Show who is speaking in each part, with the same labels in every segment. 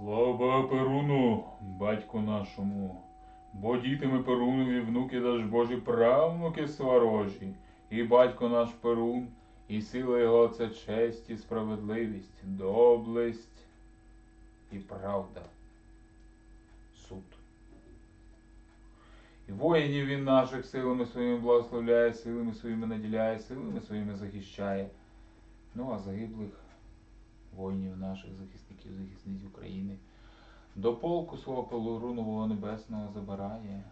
Speaker 1: Слава Перуну, батьку нашому, бо діти ми Перунові, внуки даж Божі правнуки сварожі, і батько наш Перун, і сила його це честь і справедливість, доблесть і правда. Суд. І воїнів він наших силами своїми благословляє, силами своїми наділяє, силами своїми захищає. Ну а загиблих воїнів наших захисників, захисниць України. До полку свого Пелорунового небесного забирає.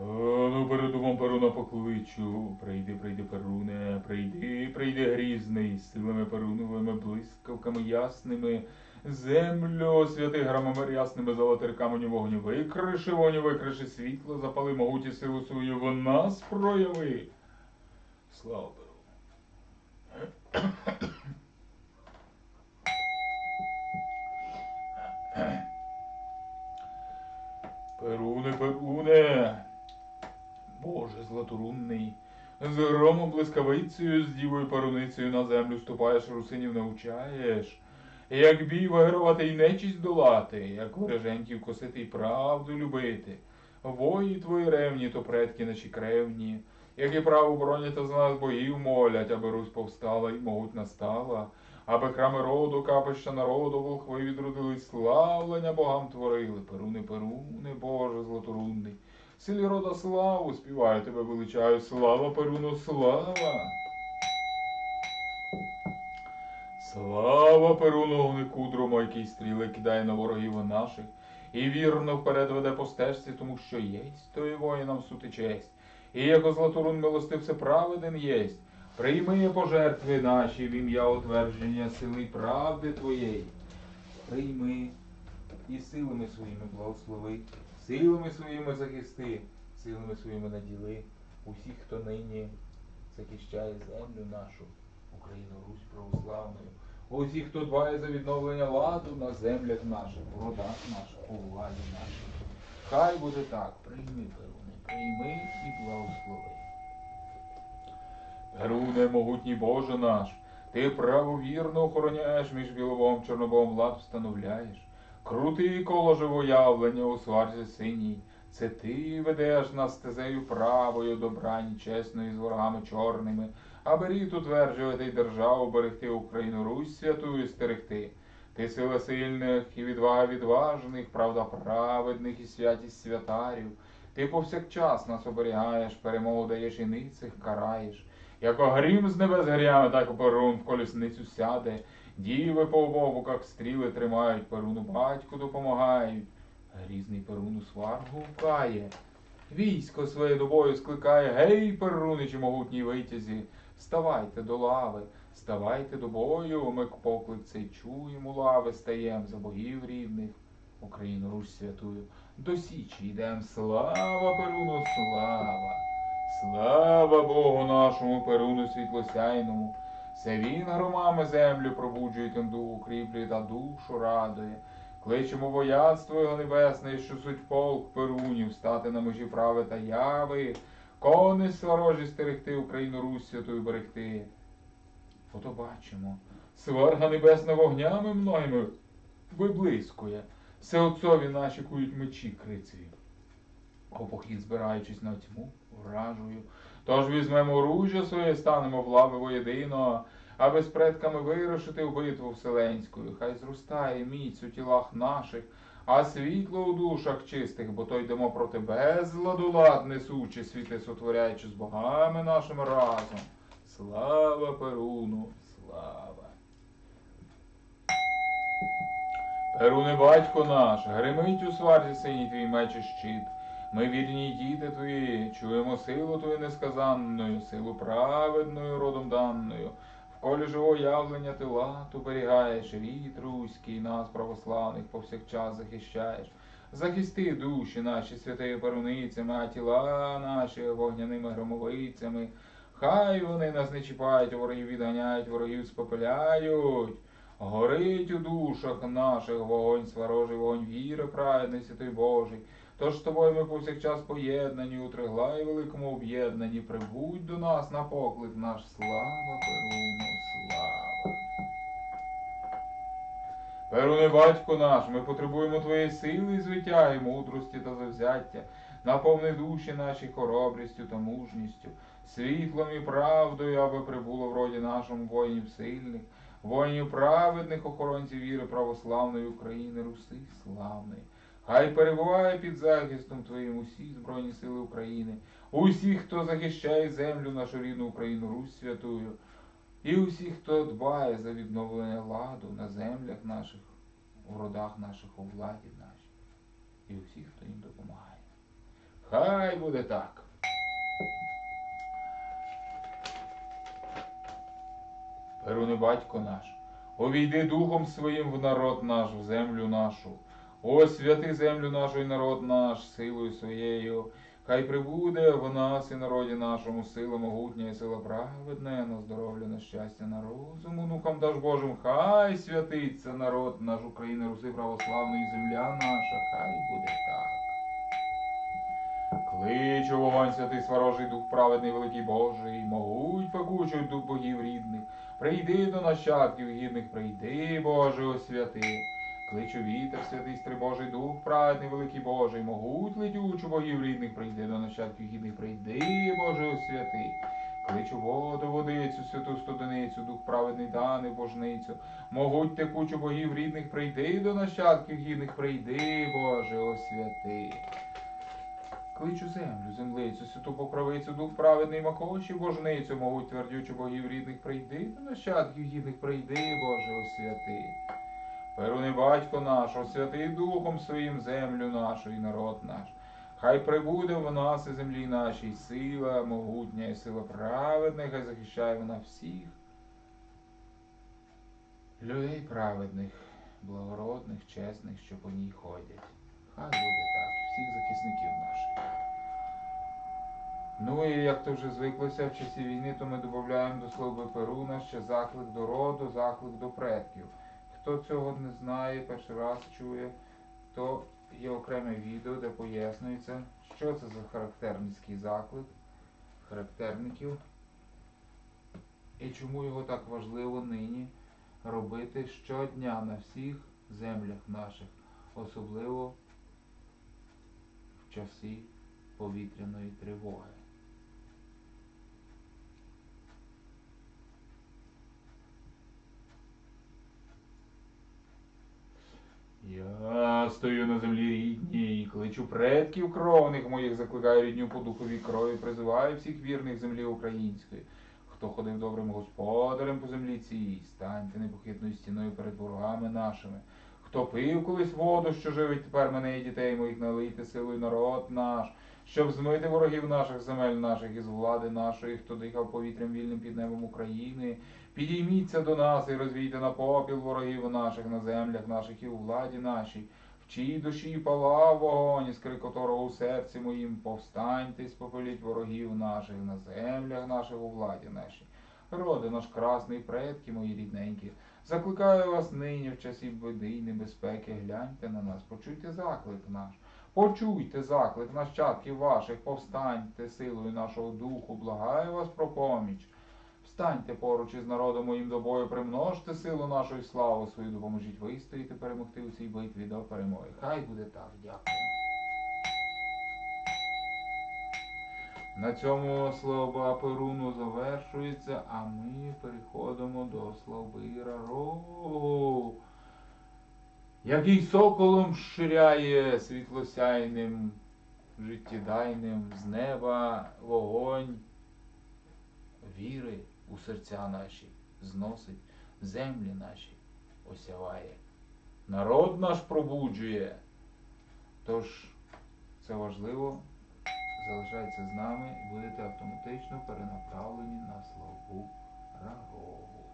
Speaker 1: Стану перед домом Перуна покличу. Прийди, прийди, Перуне, прийди, прийди грізний, силами Перуновими, блискавками ясними, землю святих громами ясними золотих каменю вогню викриши, вогню викриши світло, запали могуті силу свою в нас прояви. Слава Перу. Перуне, Перуне, Боже златорунний, з громом блискавицею, з дівою паруницею на землю ступаєш, русинів навчаєш, як бій вигравати й нечість долати, як вороженьків косити й правду любити. Вої твої ревні, то предки наші кревні, як і право боронять, то з нас богів молять, аби Русь повстала і могутна стала, аби храми роду, капища народу, волхви відродились, славлення богам творили. Перуни, Перуни, Боже златорунний. Силі рода славу співаю тебе величаю, слава Перуну, слава! Слава Перуну, внику дрому, який стріли кидає на ворогів наших, і вірно вперед веде по стежці, тому що єсть, то і воїнам сути честь. І як златорун милостив все праведен єсть. Прийми пожертви наші в ім'я утвердження сили правди Твоєї. Прийми і силами своїми благослови, силами своїми захисти, силами своїми наділи усіх, хто нині захищає землю нашу, Україну, Русь православною, усіх, хто дбає за відновлення ладу на землях наших, родах наших, у владі нашій. Хай буде так, прийми, Перуне, прийми і благослови. Перуне, могутній Боже наш, ти правовірно охороняєш між біловом чорнобом лад встановляєш. Крутий коло живоявлення у сварзі синій. Це ти ведеш нас стезею правою, добрані, чесною з ворогами чорними, аби рід утверджувати й державу берегти Україну Русь святую стерегти. Ти сила сильних і відвага відважних, правда праведних і святість святарів. Ти повсякчас нас оберігаєш, перемогу даєш і ницих караєш. Як грім з небес гряме, так перун в колісницю сяде. Діви по обовуках стріли тримають, перуну батьку допомагають. Грізний перуну сваргу вкає. Військо своє до бою скликає, гей, перуничі могутній витязі, ставайте до лави, ставайте до бою, ми поклик цей чуємо, лави стаєм за богів рідних, Україну Русь святую, до січі йдем, слава Перуну, слава! Слава Богу нашому Перуну світлосяйному! Це він громами землю пробуджує тим дух укріплює та душу радує. Кличемо вояцтво його небесне, що суть полк Перунів, стати на межі прави та яви, кони сварожі стерегти Україну Русь святою берегти. Ото бачимо, сварга небесна вогнями многими виблискує, все отцові наші кують мечі крицеві. У похід збираючись на тьму вражую. Тож візьмемо оружжя своє, станемо в лави воєдино, аби з предками вирушити в битву вселенську. Хай зростає міць у тілах наших, а світло у душах чистих, бо то йдемо проти безладу лад несучи, світи сотворяючи з богами нашими разом. Слава Перуну, слава! Перуне батько наш, гримить у сварзі синій твій меч і щит. Ми вірні діти твої, чуємо силу твою несказанною, силу праведною родом даною. В колі живого явлення ти лад оберігаєш, рід руський, нас, православних, повсякчас захищаєш. Захисти душі наші святою перуницями, а тіла наші вогняними громовицями. Хай вони нас не чіпають, ворогів відганяють, ворогів спопиляють. Горить у душах наших вогонь, сварожий вогонь, віри, праведний, святий Божий. Тож з тобою ми повсякчас поєднані, у тригла і великому об'єднані, Прибудь до нас на поклик наш, слава Перуну, слава. Перуне, батько наш, ми потребуємо твоєї сили і звиття, і мудрості та завзяття. Наповни душі наші хоробрістю та мужністю, світлом і правдою, аби прибуло в роді нашому воїнів сильних воїнів праведних, охоронців віри православної України, Руси славної. Хай перебуває під захистом Твоїм усі Збройні Сили України, усі, хто захищає землю нашу рідну Україну, Русь святую, і усі, хто дбає за відновлення ладу на землях наших, у родах наших, у владі нашій, і усі, хто їм допомагає. Хай буде так. Перуне батько наш, увійди духом своїм в народ наш, в землю нашу. О, святи землю нашу і народ наш, силою своєю. Хай прибуде в нас і народі нашому сила могутня і сила праведна, на здоров'я, на щастя, на розум, онукам даж Божим, хай святиться народ наш України, Руси православної, земля наша, хай буде так. Кличу вогонь святий сварожий дух праведний, великий Божий, могуть пекучий дух богів рідних. Прийди до нащадків гідних, прийди, Боже, освяти. Кличу вітер, святий стрибожий дух, праведний, великий Божий, могуть летючу богів рідних, прийди до нащадків гідних, прийди, Боже, освяти. Кличу воду, водицю, святу студеницю, дух праведний даний божницю, могуть текучу богів рідних, прийди до нащадків гідних, прийди, Боже, освяти. Кличу землю, землицю, святу покровицю, дух праведний макоші, божницю, могуть твердючу богів рідних, прийди до нащадків гідних, прийди, Боже, освяти. Перуни батько наш, освяти духом своїм землю нашу і народ наш. Хай прибуде в нас і землі нашій сила могутня і сила праведна, хай захищає вона всіх людей праведних, благородних, чесних, що по ній ходять. Хай буде так, всіх захисників наших. Ну і як то вже звиклося в часі війни, то ми додаємо до слова Перуна ще заклик до роду, заклик до предків. Хто цього не знає, перший раз чує, то є окреме відео, де пояснюється, що це за характерницький заклик характерників і чому його так важливо нині робити щодня на всіх землях наших, особливо в часі повітряної тривоги. Я стою на землі рідній, кличу предків кровних моїх, закликаю рідню по духовій крові, призиваю всіх вірних землі української. Хто ходив добрим господарем по землі цій, станьте непохитною стіною перед ворогами нашими. Хто пив колись воду, що живить тепер мене і дітей моїх, налийте силою народ наш, щоб змити ворогів наших земель наших із влади нашої, хто дихав повітрям вільним під небом України. Підійміться до нас і розвійте на попіл ворогів наших на землях наших і у владі нашій. В чиїй душі палав вогонь, іскри котрого у серці моїм, повстаньте, спопеліть ворогів наших на землях наших у владі нашій. Роди наш красний, предки мої рідненькі, закликаю вас нині в часі біди й небезпеки, гляньте на нас, почуйте заклик наш. Почуйте заклик нащадків ваших, повстаньте силою нашого духу, благаю вас про поміч. Встаньте поруч із народом моїм до бою, примножте силу нашу і славу свою, допоможіть вистояти, перемогти у цій битві до перемоги. Хай буде так, дякую. На цьому слова Перуну завершується, а ми переходимо до Славира Рогу, який соколом ширяє світлосяйним, життєдайним з неба вогонь віри у серця наші, зносить землі наші, осяває. Народ наш пробуджує. Тож це важливо. Залишайтеся з нами і будете автоматично перенаправлені на славу Рагогу.